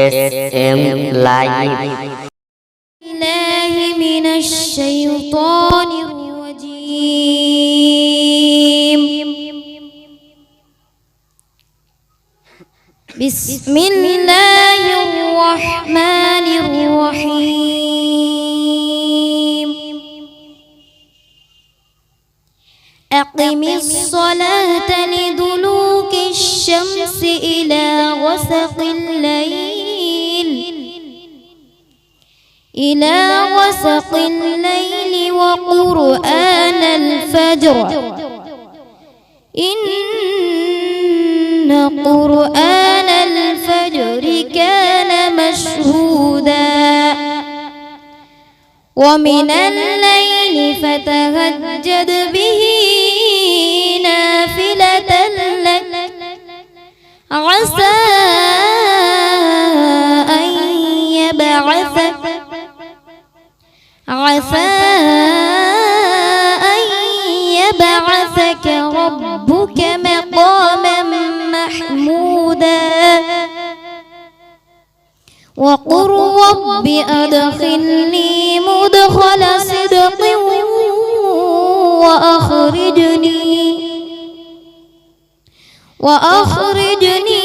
S M live الله من الشيطان الرجيم بسم الله الرحمن الرحيم أقم الصلاة لدلوك الشمس إلى غسق الليل. إلى غسق الليل وقرآن الفجر. إن قرآن الفجر كان مشهودا. ومن الليل فتهجد عسى أن يبعثك عسى أن يبعثك ربك مقاما محمودا وقل رب أدخلني مدخل صدق وأخرجني وأخرجني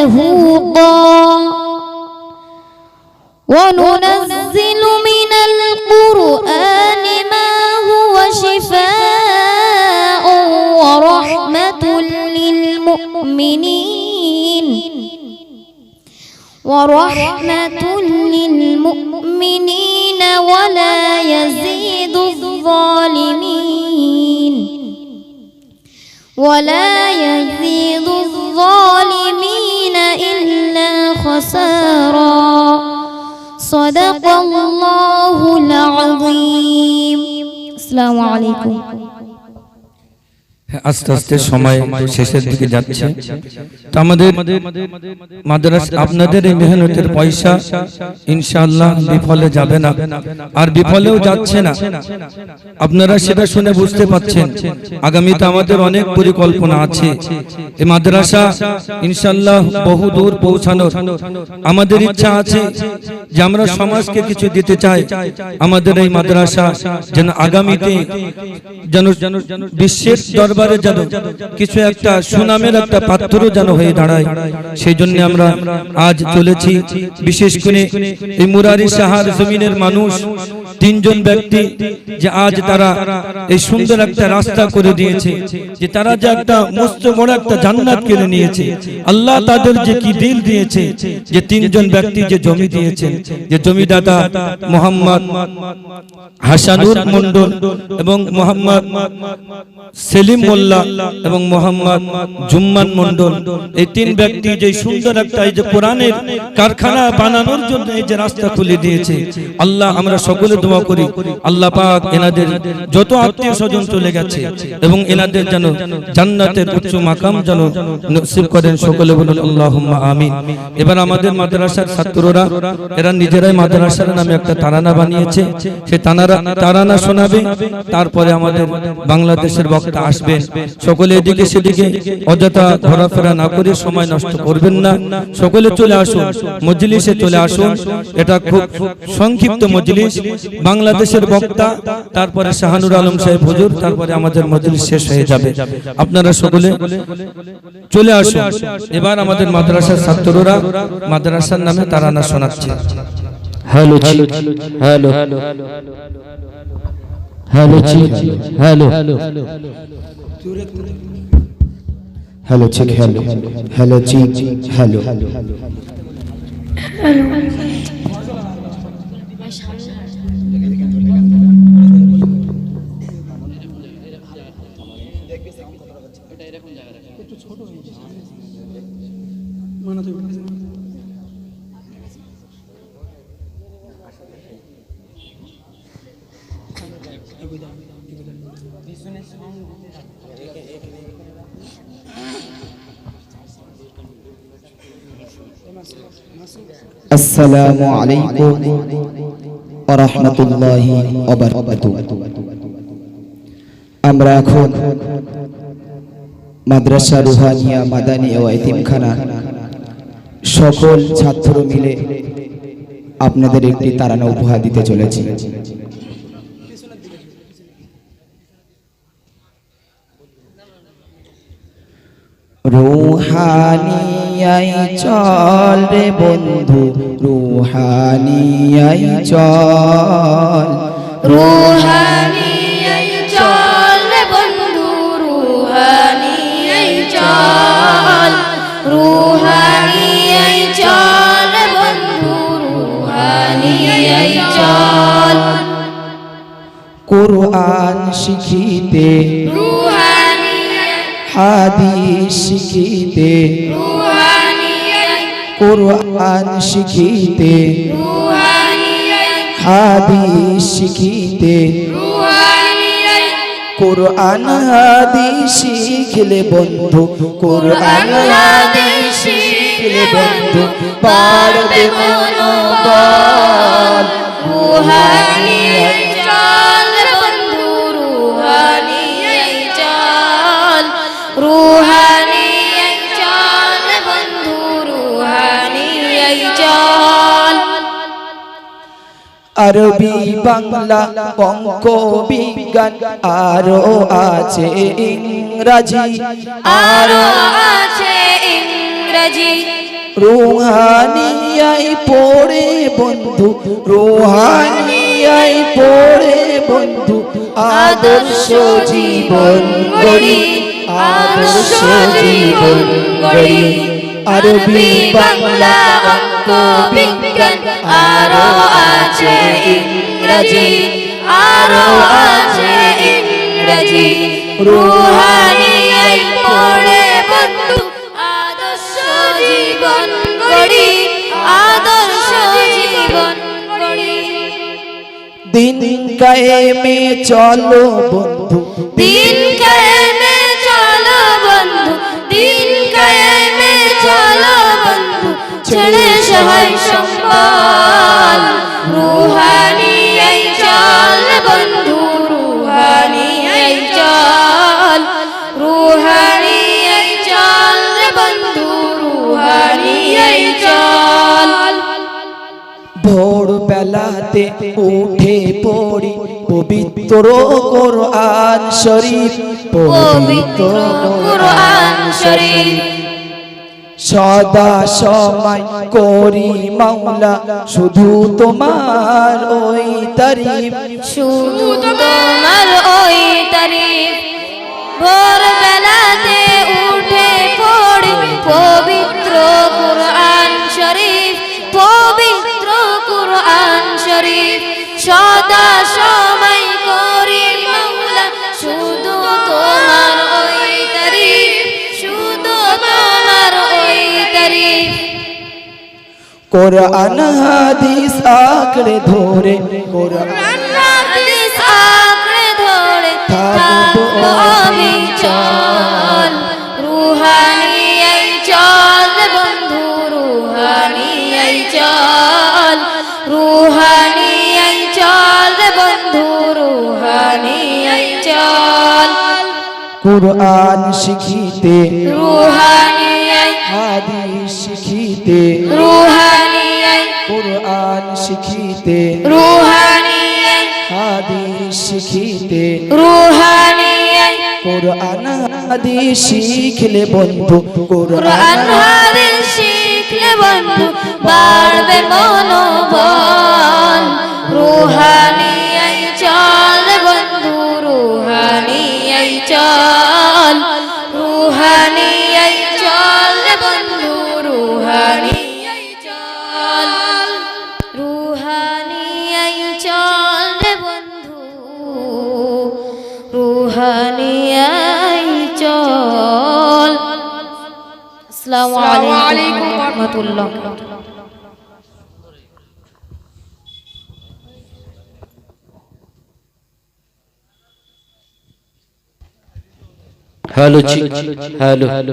زهوقا وننزل من القرآن ما هو شفاء ورحمة للمؤمنين ورحمة للمؤمنين ولا يزيد الظالمين ولا يزيد الظالمين خسارا. صدق الله العظيم. السلام عليكم. আস্তে আস্তে সময় শেষের দিকে যাচ্ছে। তো আমাদের মাদ্রাস আপনাদের এই মেহনতের পয়সা ইনশাআল্লাহ বিফলে যাবে না। আর বিফলেও যাচ্ছে না। আপনারা সেটা শুনে বুঝতে পাচ্ছেন আগামীতে আমাদের অনেক পরিকল্পনা আছে। এই মাদ্রাসা ইনশাআল্লাহ বহু দূর আমাদের ইচ্ছা আছে যে আমরা সমাজকে কিছু দিতে চাই। আমাদের এই মাদ্রাসা যেন আগামীতে যেন বিশ্বের দরবারে যেন কিছু একটা সুনামের একটা পাত্র যেন হয়ে দাঁড়ায়। সেই জন্য আমরা আজ চলেছি। বিশেষ করে এই মুরারি সাহার জমিনের মানুষ তিনজন ব্যক্তি যে আজ তারা এই সুন্দর একটা রাস্তা করে দিয়েছে, যে তারা যে একটা মস্ত বড় একটা জান্নাত কিনে নিয়েছে। আল্লাহ তাদের যে কি দিল দিয়েছে, যে তিনজন ব্যক্তি যে জমি দিয়েছেন যে জমিদাতা মোহাম্মদ হাসানুর মন্ডল এবং মোহাম্মদ সেলিম মোল্লা এবং মোহাম্মদ জুম্মান মন্ডল এই তিন ব্যক্তি যে সুন্দর একটা এই যে কোরআনের কারখানা বানানোর জন্য এই যে রাস্তা খুলে দিয়েছে। আল্লাহ আমরা সকলে দোয়া করি, আল্লাহ পাক এনাদের যত আত্মীয় স্বজন চলে গেছে এবং এনাদের যেন জান্নাতের উচ্চ মাকাম যেন নসিব করেন সকলে বলুন, আল্লাহুম্মা আমিন। এবার আমাদের মাদ্রাসার ছাত্ররা, এরা নিজেরাই মাদ্রাসার নামে একটা তারানা বানিয়েছে। সে তানারা তারানা শোনাবে, তারপরে আমাদের বাংলাদেশের বক্তা আসবেন। সকলে এদিকে সেদিকে অযথা ঘোরাফেরা না করে সময় নষ্ট করবেন না। সকলে চলে আসুন, মজলিসে চলে আসুন। এটা খুব সংক্ষিপ্ত মজলিস। বাংলাদেশের বক্তা তারপরে শাহানুর আলম সাহেব হুজুর তারপরে আমাদের মজলিস শেষ হয়ে যাবে আপনারা সকলে চলে আসুন এবার আমাদের মাদ্রাসার ছাত্ররা মাদ্রাসার নামে তারা তারানা শোনাচ্ছে hello hello hello hello hello চিক হ্যালো হ্যালো চিক হ্যালো আসসালামু আলাইকুম ওয়া রাহমাতুল্লাহি ওয়া বারাকাতুহু আমরা এখন মাদ্রাসা রুহানিয়া মাদানী ও এতিমখানা সকল ছাত্র মিলে আপনাদের একটি তারানা উপহার দিতে চলেছি। রুহানিয়াই চল রে বন্ধু, রুহানিয়াই চল। রুহানি এই চল রে বন্ধু রুহানি এই চল। রুহানি চল বন্ধু রুহানি এই চল। কোরআন শিখিতে হাদিস শিখিতে কোরআন শিখিতে হাদিস শিখিতে। কোরআন হাদিস শিখলে বন্ধু কোরআন হাদিস শিখলে বন্ধু পারবে মনোবল। রুহানি চল বন্ধু রুহানি চল। রুহানি চল বন্ধু রুহানি চল। আরবি বাংলা অঙ্ক বিজ্ঞান আরও আছে ইংরাজি আরও আছে রুহানিয়াই পড়ে বন্ধু রুহানিয়াই পড়ে বন্ধু, আদর্শ জীবন গড়ি, আদর্শ জীবন গড়ি। আরবি বাংলা অঙ্ক বিজ্ঞান আরও আছে ইংরেজি আরও আছে ইংরেজি। রুহানি দিন কায়েমে চলো বন্ধু। দিন কায়েমে চলো বন্ধু দিন কায়েমে চলো বন্ধু ছেড়ে সহায় সম্বল। রুহানি এই চল বন্ধু রুহানি এই চল। রুহানি এই চল বন্ধু রুহানি এই চল। ভোর বেলাতে উঠে পড়ি পবিত্র কোরআন শরীফ, পবিত্র কুরআন শরীফ। সদা সময় করি মাওলা, শুধু তোমার ওই তারিফ। শুধু তোমার ওই তারিফ। ভোর বেলাতে উঠে পড়ি পবিত্র কুরআন শরীফ। শরীফ সদা সময় করি মাওলা শুধু তোমার ওই তারিফ শুধু তোমার ওই তারিফ। কোরআন হাদিস আঁকড়ে ধরে কোরআন হাদিস আঁকড়ে ধরে থাকব আমি চল রুহানি কোরআন শিখিতে রুহানি এই হাদিস শিখিতে রুহানি এই কোরআন শিখিতে রুহানি এই হাদিস শিখিতে রুহানি এই হাদিস শিখলে বন্ধু কোরআন কোরআন হাদিস শিখলে বন্ধু বাড়বে মনোবল আসসালামু আলাইকুম রহমতুল্লাহ হ্যালো হ্যালো হ্যালো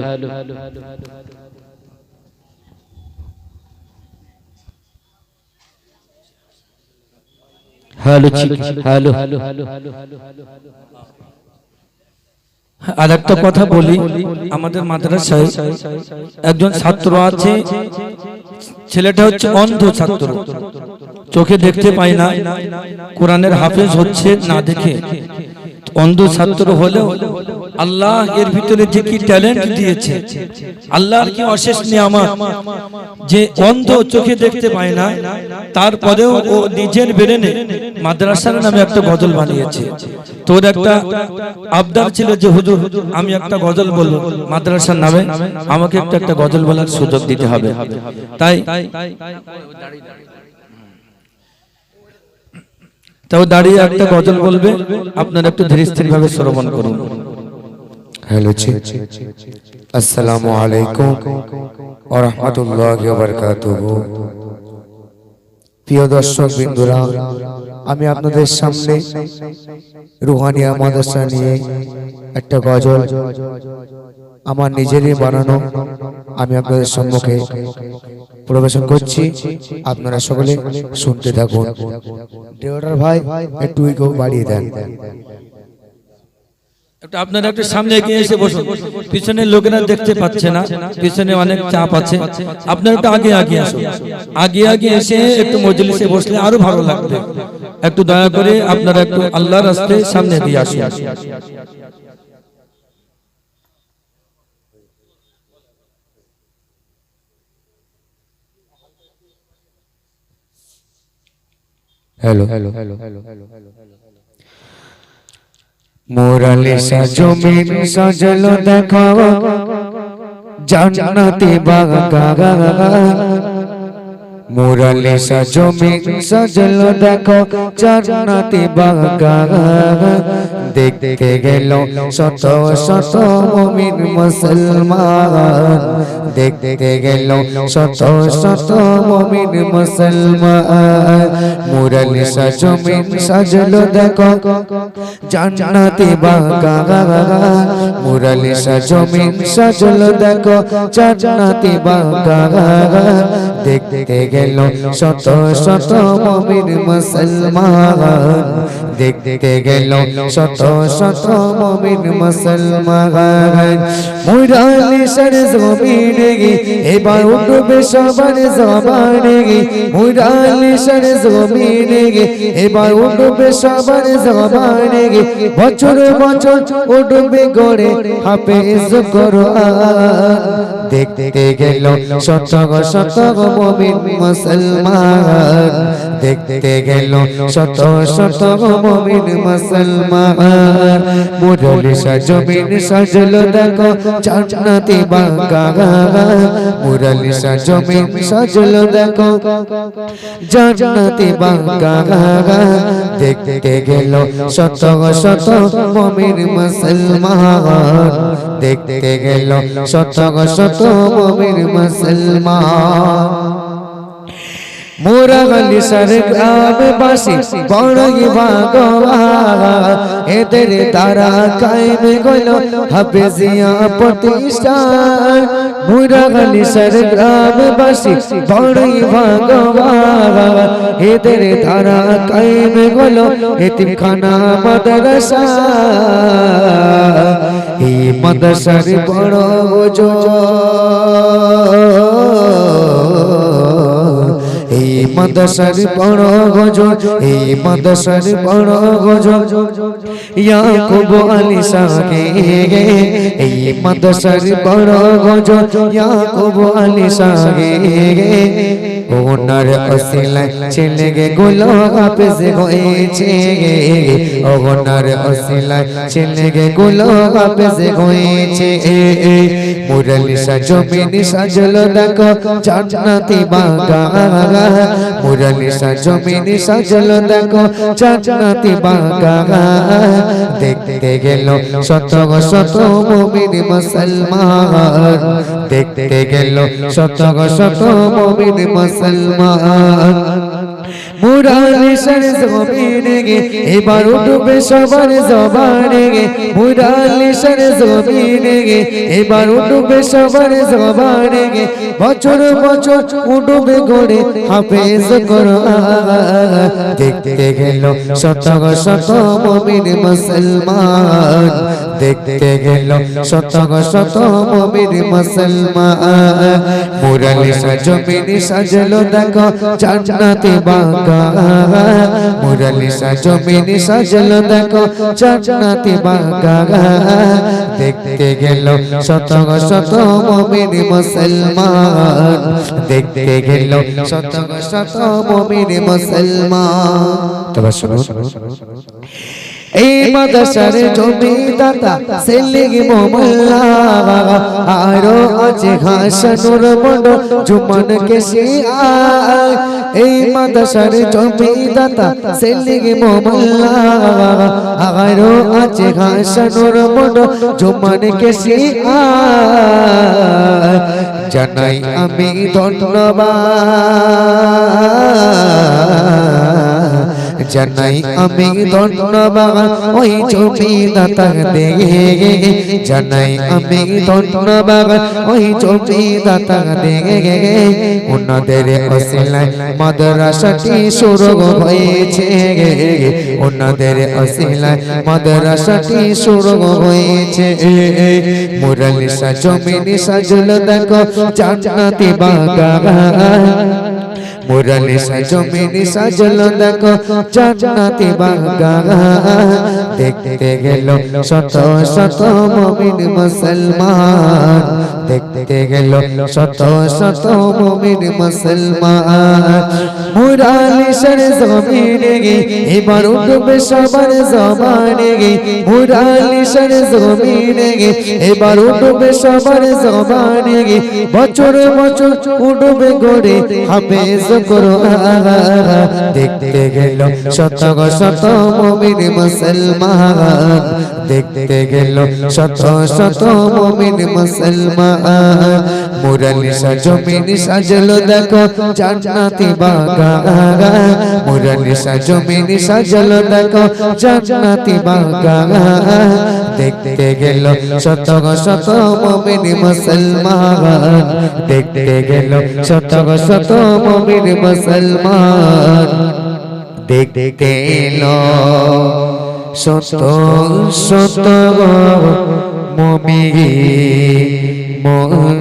হ্যালো আর একটা কথা বলি আমাদের মাদ্রাসায় একজন ছাত্র আছে ছেলেটা হচ্ছে অন্ধ ছাত্র। চোখে দেখতে পায় না কোরআনের হাফেজ হচ্ছে না দেখে। অন্ধ ছাত্র হলেও আল্লাহ এর ভিতরে যে কি ট্যালেন্ট দিয়েছে আল্লাহর কি অশেষ নিয়ামত? যে অন্ধ চোখে দেখতে পায় না তারপরেও ও নিজের বেরেনে মাদ্রাসার নামে একটা গজল বানিয়েছে। তোর একটা আবদার ছিল যে হুজুর আমি একটা গজল বলব। মাদ্রাসার নামে আমাকে একটা একটা গজল বলার সুযোগ দিতে হবে। তাই তাও দাঁড়িয়ে একটা গজল বলবে। আপনারা একটু ধীরে স্থির ভাবে শ্রবণ করুন। হ্যালো জি। আসসালামু আলাইকুম। ওয়া রাহমাতুল্লাহি ওয়া বারাকাতুহু। প্রিয় দর্শক বিন্দুরা, আমি আপনাদের সামনে রুহানিয়া মাদ্রাসা নিয়ে একটা গজল আমার নিজেরই বানানো আমি আপনাদের সম্মুখে প্রবেশন করছি। আপনারা সকলে শুনতে থাকুন। ভাই, একটু বাড়িয়ে দেন। একটা আপনারা একটু সামনে এগিয়ে এসে বসুন। পিছনে লোকেরা দেখতে পাচ্ছে না পিছনে অনেক চাপ আছে। আপনারা একটু আগে আগে আসুন। আগে আগে এসে একটু মজলিসে বসলে আরও ভালো লাগবে। একটু দয়া করে আপনারা একটু আল্লাহর রাস্তে সামনে দিয়ে আসুন। হ্যালো মোরালে সাজমিন সাজলো দেখাও জান্নাতে বাগা মোরালে সাজমিন সাজলো দেখো, জান্নাতে বাগা দেখতে গেল শত শত মুমিন মুসলমান। দেখতে গেল শত শত মুমিন মুসলমান। মুরালে সাজমিন সাজলো দেখো, জান্নাতে বাগা মুরালে সাজমিন সাজলো দেখো, জান্নাতে বাগা দেখতে গেল শত শত মুমিন মুসলমান। দেখতে গেল শত শত মুমিন মুসলমান। মুরালি সর জমিনে গে এবার উঠবে সবার জবানে গে সর জমিনে গে এবার উঠবে সবার জবানে গে বছর বছর উঠবে গড়ে হাফেজ কোরআন। দেখতে গেল শত শত মুমিন মুসলমান দেখতে গেল শত শত মুমিন মুসলমান। মুরলি সাজমিন সাজলো দেখো জান্নাতি বাগা মুরলি সাজমিন সাজলো দেখো জান্নাতি বাগা দেখতে গেল শত শত মুমিন মুসলমান। দেখতে গেল শত শত মুমিন মুসলমান। মোরা গলি সর গ্রাম বাসি, বড়ই ভাগবা এদের তারা কায়েম গল হাফেজিয়া প্রতিষ্ঠান। মোরা গলি সর গ্রাম বাসি, বড়ই ভাগবা এদের তারা কায়েম গল এতিমখানা মাদ্রাসা। এই মাদ্রাসার বড় ওজো এই মাদাসার বড় গজ এই মাদাসার বড় গজ। ইয়াকুব আলী সাগে এই মাদাসার বড় গজ, ইয়াকুব আলী সাগে ওনার অসিলায় ছেলে গে গুলো হাফেজ হয়েছে ওনার অসিলায় ছেলে গে গুলো হাফেজ হয়েছে মুরলি সাজমিনি সাজলো দেখো জান্নাতি বাগান। মুরলি সাজমিনি সাজলো দেখো জান্নাতি বাগান। দেখতে গেল শত শত মুমিন মুসলমান। দেখতে গেল শত শত মুমিন মুসলমান। মুরালি সর জমিনে গে এবার উঠবে সবার জবানে গে মুরালি সর জমিনে গে এবার উঠবে সবার জবানে গে বছর বছর উঠবে গড়ে হাফেজ কোরআন। দেখতে গেল শত শত মুমিন মুসলমান। দেখতে গেল শত শত মুমিন মুসলমান। মুরালি সাজমিনি সাজলো দেখো জান্নাতে বাগা মুরালি সাজমিনি সাজলো দেখো জান্নাতে বাগা দেখতে গেল শত শত মুমিন মুসলমান। দেখতে গেল শত শত মুমিন মুসলমান। তবে শুনুন। এই মাদাসার জমিদাতা সেলিগি মোমল্লা আরও আছে ঘাসানুর মন জুমন কেসি এই মাদাসার জমিদাতা সেলিগি মোমল্লা আরও আছে ঘাসানুর মন জুমন কেসি জানাই আমি ধন্যবাদ। জানাই, আমি ধন্যবাদ ওই জমি দাতা দেগে জানাই, আমি ধন্যবাদ ওই জমি দাতা দেগে ওনাদের অসিলায় মাদ্রাসাটি শুরু হয়েছে। ওনাদের অসিলায় মাদ্রাসাটি শুরু হয়েছে। মুরালি সাজমিনি সাজল দেখো, জান্নাতি বাগান। মুরালি সাজমিনি সাজল দেখো জান্নাতি বাগান। দেখতে গেল শত শত মুমিন মুসলমান। দেখতে গেল শত শত মুমিন মুসলমান। মুরালি জমিনে গে এবার উঠবে সবার জবানে। গে মুরালি জমিনে গে এবার উঠবে সবার জবানে। গে বছর বছর উঠবে গড়ে হাফেজ কোরআন দেখতে গেল শত শত মুমিন মুসলমান। দেখতে গেল শত শত মুমিন মুসলমান। মুরালি সাজমিনি সাজলো দেখো জান্নাতি বাগান। মুরালি সাজমিনি সাজলো দেখো জান্নাতি বাগান। দেখতে গেল শত শত মমিন মুসলমান। দেখতে গেল শত শত মমিন মুসলমান। দেখতে গেল শত শত মুমিন